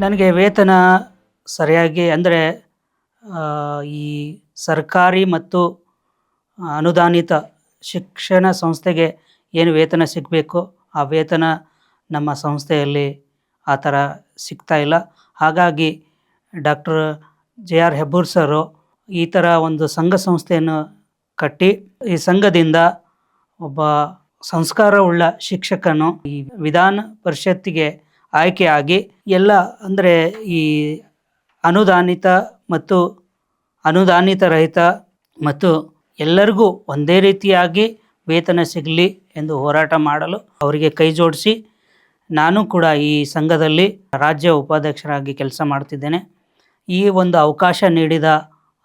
ನನಗೆ ವೇತನ ಸರಿಯಾಗಿ ಅಂದರೆ ಈ ಸರ್ಕಾರಿ ಮತ್ತು ಅನುದಾನಿತ ಶಿಕ್ಷಣ ಸಂಸ್ಥೆಗೆ ಏನು ವೇತನ ಸಿಗಬೇಕು? ಆ ವೇತನ ನಮ್ಮ ಸಂಸ್ಥೆಯಲ್ಲಿ ಆ ಥರ ಸಿಗ್ತಾ ಇಲ್ಲ. ಹಾಗಾಗಿ doctor J R Hebbur sir ಈ ಥರ ಒಂದು ಸಂಘ ಸಂಸ್ಥೆಯನ್ನು ಕಟ್ಟಿ, ಈ ಸಂಘದಿಂದ ಒಬ್ಬ ಸಂಸ್ಕಾರವುಳ್ಳ ಶಿಕ್ಷಕನು ಈ ವಿಧಾನ ಪರಿಷತ್ತಿಗೆ ಆಯ್ಕೆಯಾಗಿ ಎಲ್ಲ ಅಂದರೆ ಈ ಅನುದಾನಿತ ಮತ್ತು ಅನುದಾನಿತ ರಹಿತ ಮತ್ತು ಎಲ್ಲರಿಗೂ ಒಂದೇ ರೀತಿಯಾಗಿ ವೇತನ ಸಿಗಲಿ ಎಂದು ಹೋರಾಟ ಮಾಡಲು ಅವರಿಗೆ ಕೈ ಜೋಡಿಸಿ ನಾನು ಕೂಡ ಈ ಸಂಘದಲ್ಲಿ ರಾಜ್ಯ ಉಪಾಧ್ಯಕ್ಷರಾಗಿ ಕೆಲಸ ಮಾಡ್ತಿದ್ದೇನೆ. ಈ ಒಂದು ಅವಕಾಶ ನೀಡಿದ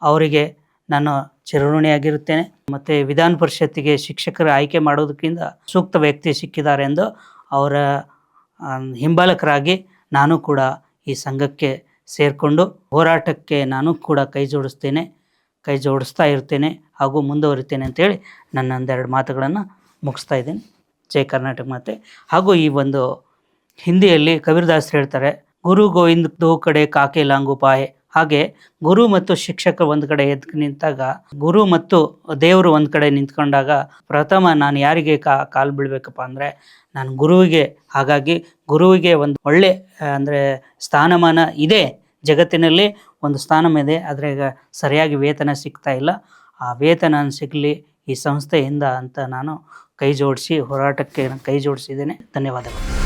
ಅವರಿಗೆ ನಾನು ಚಿರಋಣಿಯಾಗಿರುತ್ತೇನೆ. ಮತ್ತು ವಿಧಾನ ಪರಿಷತ್ತಿಗೆ ಶಿಕ್ಷಕರ ಆಯ್ಕೆ ಮಾಡೋದಕ್ಕಿಂತ ಸೂಕ್ತ ವ್ಯಕ್ತಿ ಸಿಕ್ಕಿದ್ದಾರೆ ಎಂದು ಅವರ ಹಿಂಬಾಲಕರಾಗಿ ನಾನು ಕೂಡ ಈ ಸಂಘಕ್ಕೆ ಸೇರಿಕೊಂಡು ಹೋರಾಟಕ್ಕೆ ನಾನು ಕೂಡ ಕೈ ಜೋಡಿಸ್ತೇನೆ, ಕೈ ಜೋಡಿಸ್ತಾ ಇರ್ತೇನೆ ಹಾಗೂ ಮುಂದುವರಿತೇನೆ ಅಂತೇಳಿ ನನ್ನ ಒಂದೆರಡು ಮಾತುಗಳನ್ನು ಮುಗಿಸ್ತಾ ಇದ್ದೀನಿ. ಜೈ ಕರ್ನಾಟಕ ಮಾತೆ. ಹಾಗೂ ಈ ಒಂದು ಹಿಂದಿಯಲ್ಲಿ ಕಬೀರ್ದಾಸ್ ಹೇಳ್ತಾರೆ, ಗುರು ಗೋವಿಂದ್ ದೋ ಕಡೆ ಕಾಕೆ ಲಾಂಗು ಪಾಯೆ ಹಾಗೆ ಗುರು ಮತ್ತು ಶಿಕ್ಷಕ ಒಂದು ಕಡೆ ಎದ್ದು ನಿಂತಾಗ, ಗುರು ಮತ್ತು ದೇವರು ಒಂದು ಕಡೆ ನಿಂತ್ಕೊಂಡಾಗ ಪ್ರಥಮ ನಾನು ಯಾರಿಗೆ ಕಾ, ಕಾಲು ಬೀಳ್ಬೇಕಪ್ಪ ಅಂದರೆ ನಾನು ಗುರುವಿಗೆ. ಹಾಗಾಗಿ ಗುರುವಿಗೆ ಒಂದು ಒಳ್ಳೆ ಅಂದರೆ ಸ್ಥಾನಮಾನ ಇದೆ ಜಗತ್ತಿನಲ್ಲಿ, ಒಂದು ಸ್ಥಾನಮಿದೆ ಆದರೆ ಈಗ ಸರಿಯಾಗಿ ವೇತನ ಸಿಗ್ತಾ ಇಲ್ಲ. ಆ ವೇತನ ಸಿಗಲಿ ಈ ಸಂಸ್ಥೆಯಿಂದ ಅಂತ ನಾನು ಕೈ ಜೋಡಿಸಿ ಹೋರಾಟಕ್ಕೆ ಕೈ ಜೋಡಿಸಿದ್ದೇನೆ. ಧನ್ಯವಾದಗಳು.